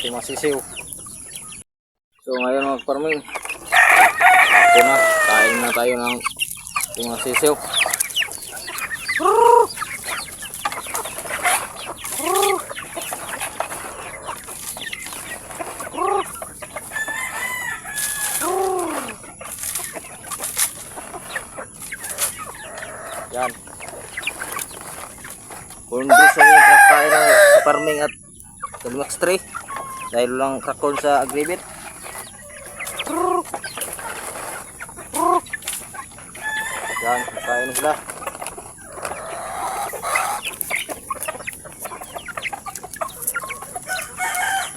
ating masisiw. So ngayon mga farming, ito na, kain na tayo ng ating masisiw. Yan. Kung kakain ng farming at Kalimax 3 dahil lang kakon sa agribit. Yan, kakain na sila.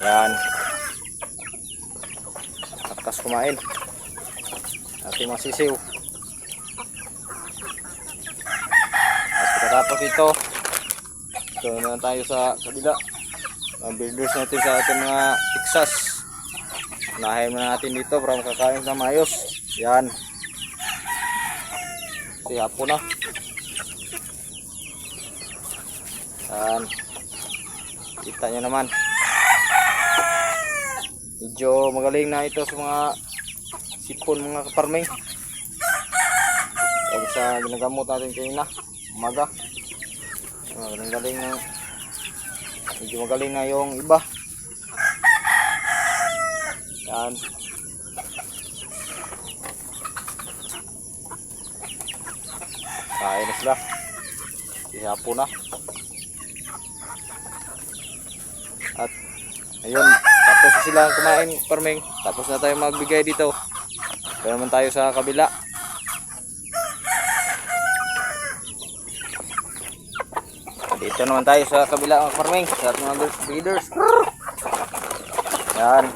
Yan. Takas kumain. Ating masisiw. At pagkatapos ito, ito na tayo sa kabila. Ang builders natin sa ating mga Texas. Unahin na natin dito para makakain na maayos. Yan. Kasi hapon na. Yan. Kita nyo naman. Medyo magaling na ito sa mga sipon mga kaparming. Pag sa ginagamot natin kanina, umaga. Ah, galing galing na medyo magaling na yung iba. Yan. Kain na sila. Ihapo na. At ayun, tapos sila kumain, farming. Tapos na tayo magbigay dito. Kaya naman tayo sa kabila. Dito naman tayo sa kabila ng farming sa ating mga breeders. Yan.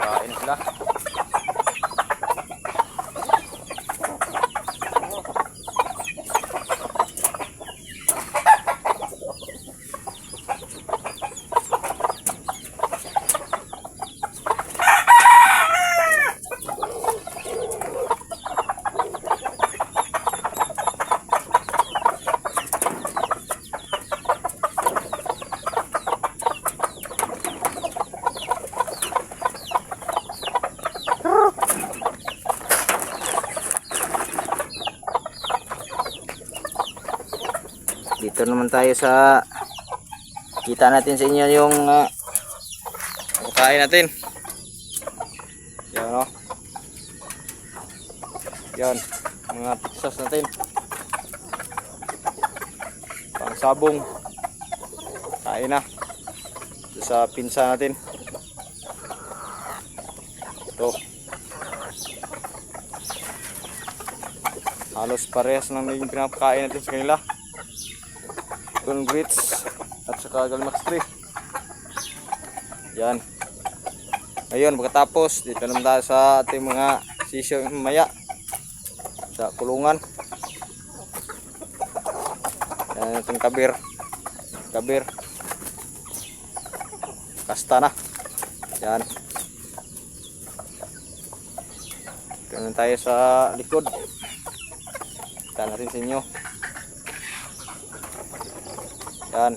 Kain sila. Dito naman tayo sa kita natin sa inyo yung uh, kain natin. Yan o. Yan. Mga pizzas natin. Pang sabong. Kain na. Ito sa pinsa natin. Ito. Halos parehas lang yung pinapakain natin sa kanila. Golden grits at saka galmax tree. Yan. Ngayon, pagkatapos, dito naman tayo sa ating mga sisyo maya sa kulungan. Yan ating kabir. Kabir. Kasta na. Yan. Naman tayo sa likod. Kita natin sa inyo. Yan.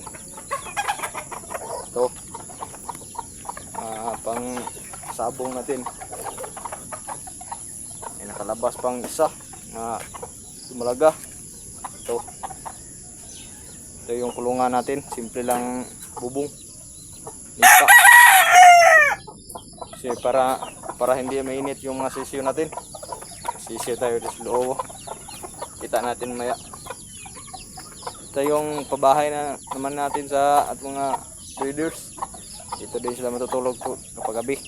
Ito. Ah, pang sabong natin. May nakalabas pang isa na malaga. Ito. Ito yung kulungan natin. Simple lang bubong. Nita. Kasi para para hindi mainit yung mga sisiyo natin. Sisiyo tayo sa loob. Kita natin maya ito yung pabahay na naman natin sa at mga breeders. Dito din sila matutulog po kapag gabi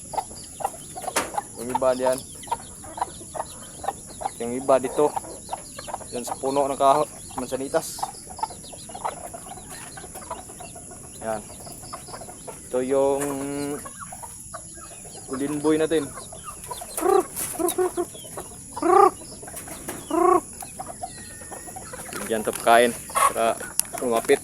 yung iba diyan yung iba dito. Yan sa puno ng kahoy mansanitas. Yan ito yung golden boy natin. Diyan to kain para lumapit.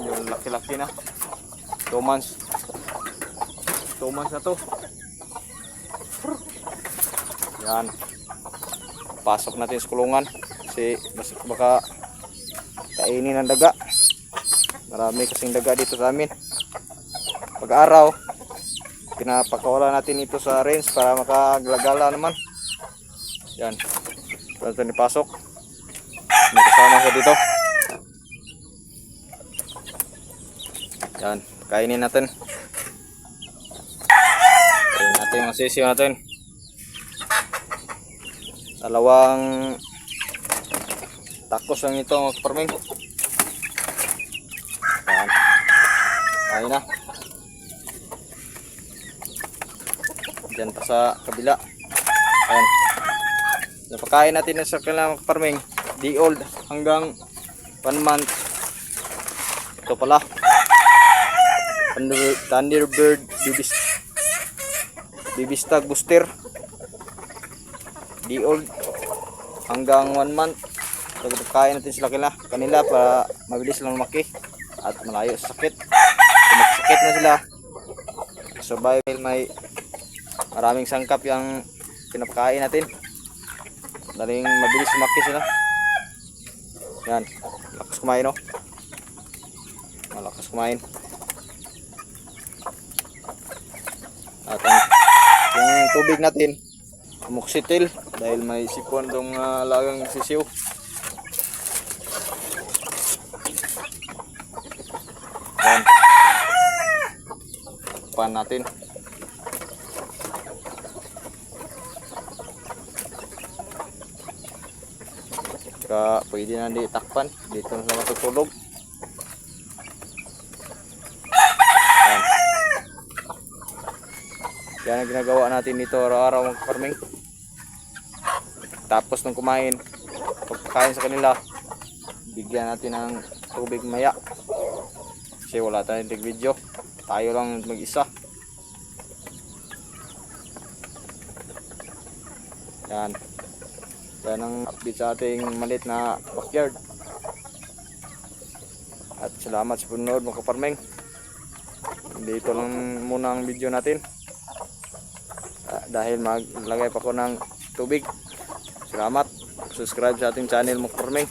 Yung laki-laki na. 2 months. 2 months na to. Yan. Pasok natin sa kulungan. Kasi baka kainin ng daga. Marami kasing daga dito sa amin. Pag araw, pinapakawala natin ito sa range para makaglagala naman. Yan. Ito ni pasok. May kasama siya dito. Yan. Kainin natin. Kainin natin yung sisiyo natin. Dalawang takos lang ito mga kaparming. Yan. Kain na. Diyan pa sa kabila. Ayan. Napakain natin na sa kanilang farming. Di old hanggang 1 month. Ito pala. Thunder, Thunderbird Bibis Bibistag Booster. Di old hanggang 1 month. So, napakain natin sila kanila, kanila para mabilis lang lumaki at malayo sa sakit. Kung magsakit na sila, survival may maraming sangkap yung pinapakain natin. Daling mabilis lumaki sila. Yan. Lakas kumain, no? Malakas kumain. At yung tubig natin, amoxicillin dahil may sipon tong uh, lagang sisiw. Yan. Pan natin. Saka pwede na di takpan. Dito na sila matutulog. Yan. Yan ang ginagawa natin dito araw-araw mag farming. Tapos nung kumain, pagkain sa kanila, bigyan natin ng tubig maya. Kasi wala tayong tig video. Tayo lang mag-isa. Yan. Yan ang update sa ating malit na backyard. At salamat sa panonood mga kaparmeng. Dito lang muna ang video natin. Ah, dahil maglagay pa ko ng tubig. Salamat. Subscribe sa ating channel mga kaparmeng.